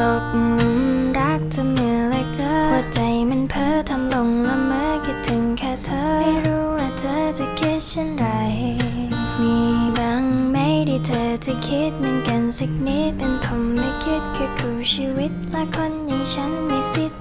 ตกหลุมรักเธอเมื่อแรกเจอหัวใจมันเพ้อทำลงละเมอคิดถึงแค่เธอ ไม่รู้ว่าเธอจะคิดเช่นไร มีบางไม่ที่เธอจะคิดเหมือนกันสักนิดเป็นผมและคิดคือคู่ชีวิตและคนอย่างฉันไม่สิทธิ์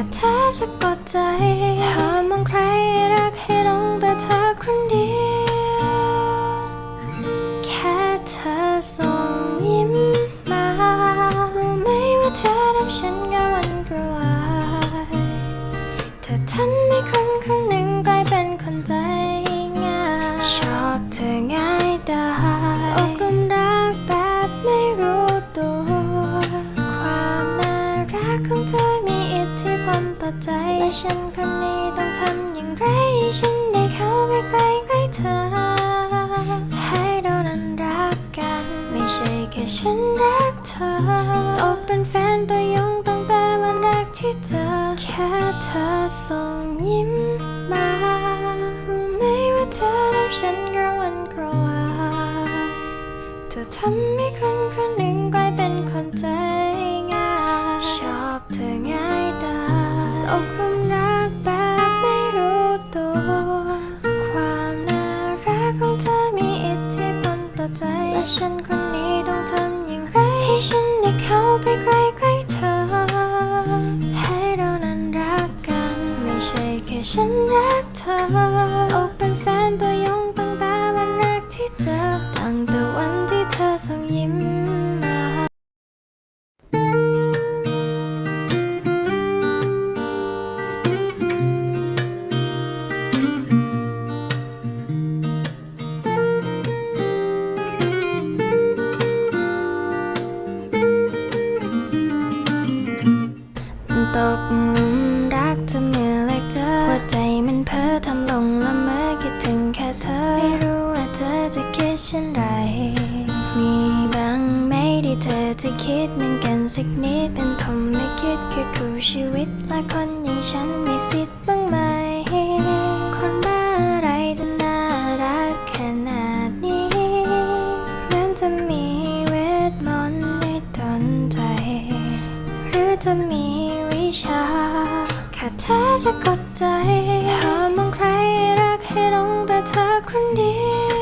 แค่เธอสะกดใจหามองใครรักให้ลงไป ฉันรักเธอตเป็นแฟนตัวยงตั้งแต่วันแรกที่เจอ แค่เธอส่งยิ้มมารู้ไหมว่าเธอทำฉันกระวนกระวายเธอทำให้คนคนหนึ่ง เช่นไร มีบางไม่ได้เธอจะคิดเหมือนกันสักนิดเป็นผมไม่คิดคือคู่ชีวิตและคนอย่างฉันมีสิทธิ์บ้างไหม คนบ้าอะไรจะน่ารักขนาดนี้เหมือนจะมีเวทมนต์ในดนใจ หรือจะมีวิชาคาถาสะกดใจหามองใครรักให้ลงแต่เธอคนเดียว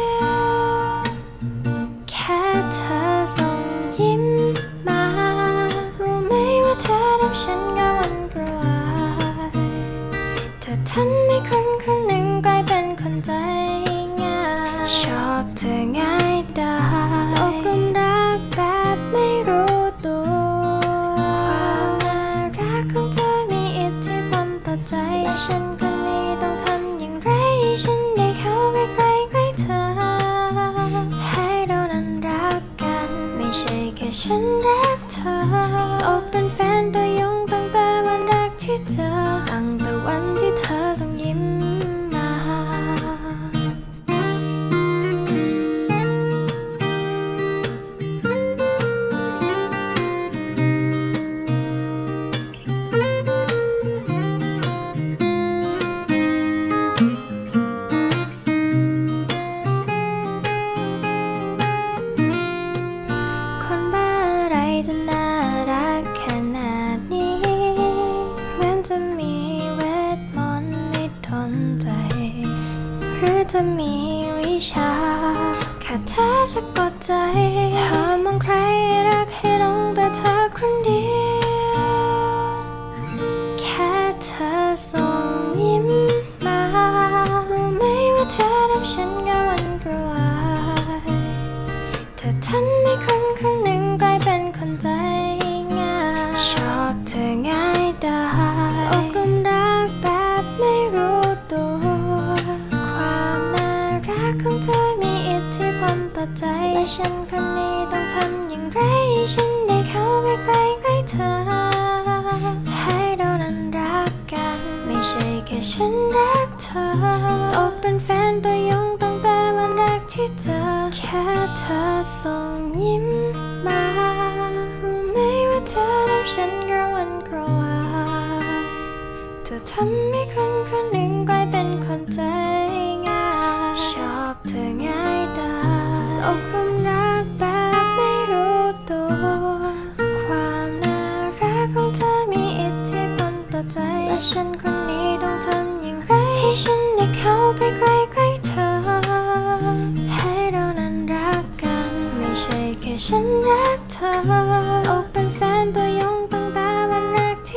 ฉันคนนี้ต้องทำอย่างไรฉันได้เข้าไปใกล้ใกล้เธอ ให้เรานั้นรักกัน ไม่ใช่แค่ฉันรักเธอตกเป็นแฟนตัวยงตั้งแต่วันแรกที่เจอแค่เธอส่งยิ้มมา รู้ไหมว่าเธอทำฉันกระวนกระวายเธอทำให้คนคนหนึ่งกลายเป็นคนใจ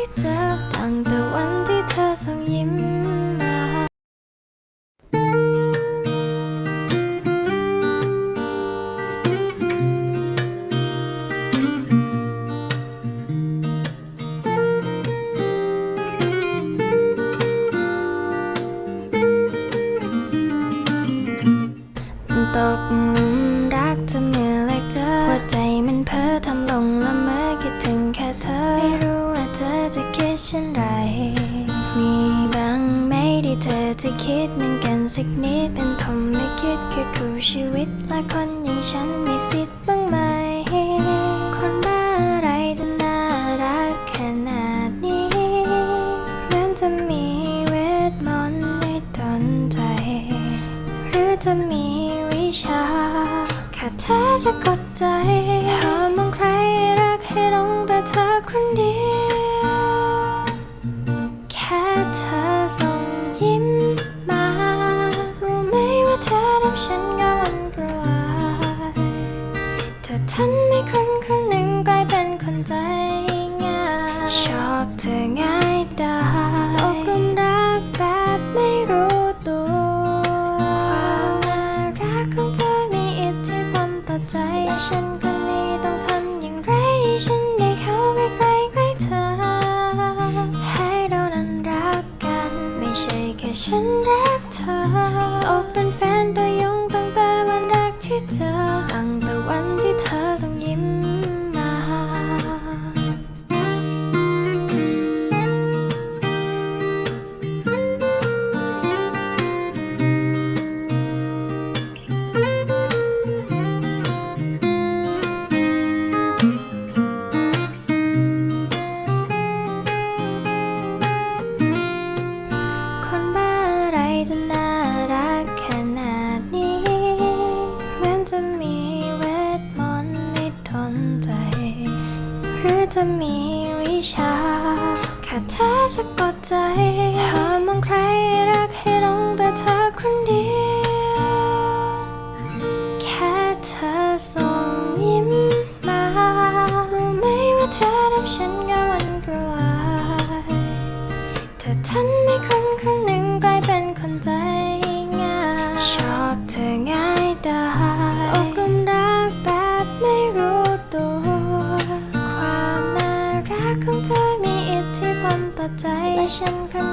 ที่เจอตั้งแต่วันที่เธอส่งยิ้มมาตกห สักนิดเป็นผมไม่คิดคือคู่ชีวิต และคนอย่างฉันมีสิทธิ์บ้างไหม คนบ้าอะไรจะน่ารักขนาดนี้เหมือนจะมีเวทมนต์ในดนใจ หรือจะมีวิชาคาถาสะกดใจ ชอบเธอง่ายได้ตกหลุมรักแบบไม่รู้ตัว ความน่ารักของเธอมีอิทธิพลต่อใจและฉันคนนี้ต้องทำอย่างไรให้ฉันได้เข้าไปใกล้ใกล้เธอ ให้เรานั้นรักกัน ไม่ใช่แค่ฉันรักเธอตกเป็นแฟนตัวยงตั้งแต่วันแรกที่เจอตั้งแต่วันที่เธอ จะมีวิชาคาถาสะกดใจหามองใครรักให้หลงแต่เธอคนเดียว แค่เธอส่งยิ้มมารู้ไหมว่าเธอทำฉันกระวนกระวายเธอทำให้ ฉันคน